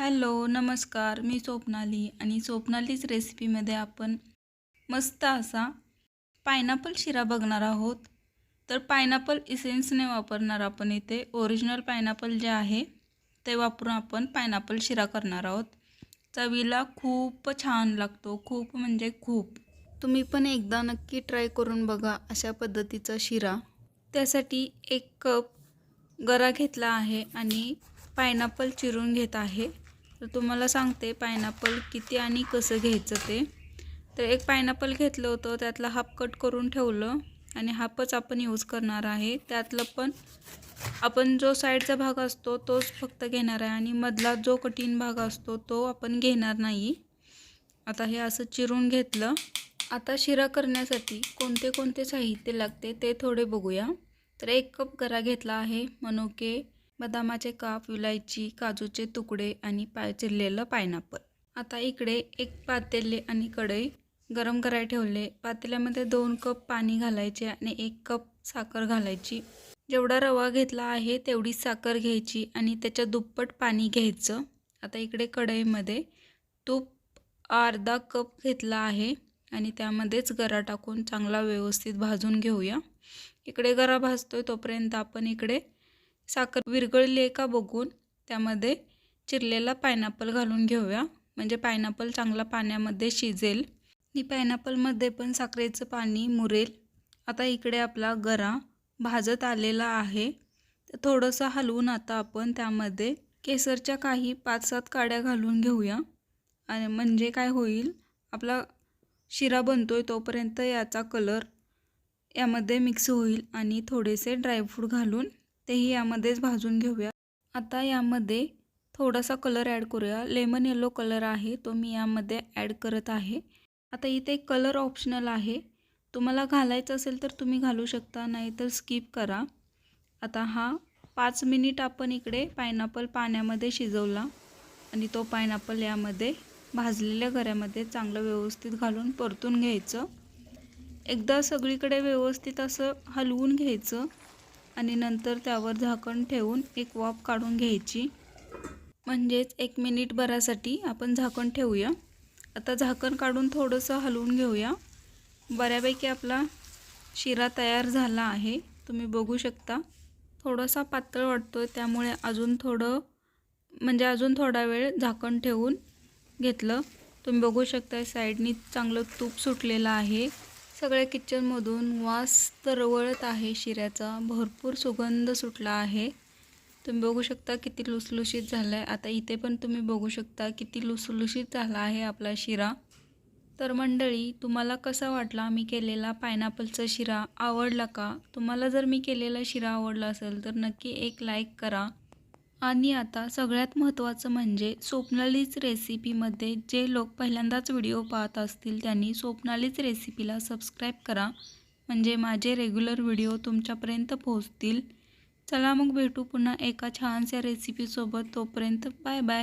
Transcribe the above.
Hello नमस्कार. मी स्वप्नाली आणि स्वप्नालीच रेसिपीमध्ये आपण मस्त असा पायनॅपल शिरा बघणार आहोत. तर पायनॅपल इसेन्सने वापरणार आपण इथे. ओरिजिनल पायनॅपल जे आहे ते वापरून आपण पायनॅपल शिरा करणार आहोत. चवीला खूप छान लागतो. खूप म्हणजे खूप. तुम्ही पण एकदा नक्की ट्राय करून बघा अशा पद्धतीचा शिरा. त्यासाठी एक कप गरा घेतला आहे आणि पायनॅपल चिरून घेत आहे. तर तुम्हाला सांगते पायनॅपल किती आणि कसं घ्यायचं ते. तर एक पायनॅपल घेतलं होतं त्यातला हाफ कट करून ठेवलं आणि हाफच आपण यूज करणार आहे. त्यातलं पण आपण जो साईडचा भाग असतो तोच फक्त घेणार आहे आणि मधला जो कठीण भाग असतो तो आपण घेणार नाही. आता हे असं चिरून घेतलं. आता शिरा करण्यासाठी कोणते कोणते साहित्य लागते ते थोडे बघूया. तर एक कप गरा घेतला आहे मनुके बदामाचे काप विलायची काजूचे तुकडे आणि पाय चिरलेलं पायनॅपल. आता इकडे एक पातेले आणि कढई गरम करायला ठेवले. पातेल्यामध्ये दोन कप पाणी घालायचे आणि एक कप साखर घालायची. जेवढा रवा घेतला आहे तेवढी साखर घ्यायची आणि त्याच्या दुप्पट पाणी घ्यायचं. आता इकडे कढईमध्ये तूप अर्धा कप घेतला आहे आणि त्यामध्येच गरा टाकून चांगला व्यवस्थित भाजून घेऊया. इकडे गरा भाजतोय तोपर्यंत आपण इकडे साखर विरघळली आहे का बघून त्यामध्ये चिरलेला पायनॅपल घालून घेऊया. म्हणजे पायनॅपल चांगला पाण्यामध्ये शिजेल. आणि पायनॅपलमध्ये पण साखरेचं पाणी मुरेल. आता इकडे आपला गरा भाजत आलेला आहे. तर थोडंसं हलवून आता आपण त्यामध्ये केसरच्या काही पाच सात काड्या घालून घेऊया. आणि म्हणजे काय होईल? आपला शिरा बनतो आहे तोपर्यंत याचा कलर यामध्ये मिक्स होईल. आणि थोडेसे ड्रायफ्रूट घालून तेही यामध्येच भाजून घेऊया. आता यामध्ये थोडासा कलर ॲड करूया. लेमन येलो कलर आहे तो मी यामध्ये ॲड करत आहे. आता इथे कलर ऑप्शनल आहे. तुम्हाला घालायचं असेल तर तुम्ही घालू शकता नाही तर स्किप करा. आता हा पाच मिनिट आपण इकडे पायनॅपल पाण्यामध्ये शिजवला आणि तो पायनॅपल यामध्ये भाजलेल्या गऱ्यामध्ये चांगलं व्यवस्थित घालून परतून घ्यायचं. एकदा सगळीकडे व्यवस्थित असं हलवून घ्यायचं. आणि नंतर त्यावर झाकण ठेवून एक वाफ काढून घ्यायची. म्हणजेच एक मिनिट भरासाठी आपण झाकण ठेवूया. आता झाकण काढून थोडंसं हलवून घेऊया. बऱ्यापैकी आपला शिरा तयार झाला आहे. तुम्ही बघू शकता. थोडासा पातळ वाटतो आहे त्यामुळे अजून थोडं म्हणजे अजून थोडा वेळ झाकण ठेवून घेतलं. तुम्ही बघू शकता साईडनी चांगलं तूप सुटलेलं आहे. सगळ्या किचनमधून वास तरवळत आहे शिऱ्याचा भरपूर सुगंध सुटला आहे. तुम्ही बघू शकता किती लुसलुशीत झालं आहे आता इथे पण तुम्ही बघू शकता किती लुसलुशीत झाला आहे आपला शिरा. तर मंडळी तुम्हाला कसा वाटला मी केलेला पायनॅपलचा शिरा? आवडला का? तुम्हाला जर मी केलेला शिरा आवडला असेल तर नक्की एक लाईक करा. आणि आता सगळ्यात महत्त्वाचं म्हणजे स्वप्नालीच रेसिपीमध्ये जे लोक पहिल्यांदाच व्हिडिओ पाहत असतील त्यांनी स्वप्नालीच रेसिपीला सबस्क्राईब करा. म्हणजे माझे रेग्युलर व्हिडिओ तुमच्यापर्यंत पोहोचतील. चला मग भेटू पुन्हा एका छानशा रेसिपीसोबत तोपर्यंत बाय बाय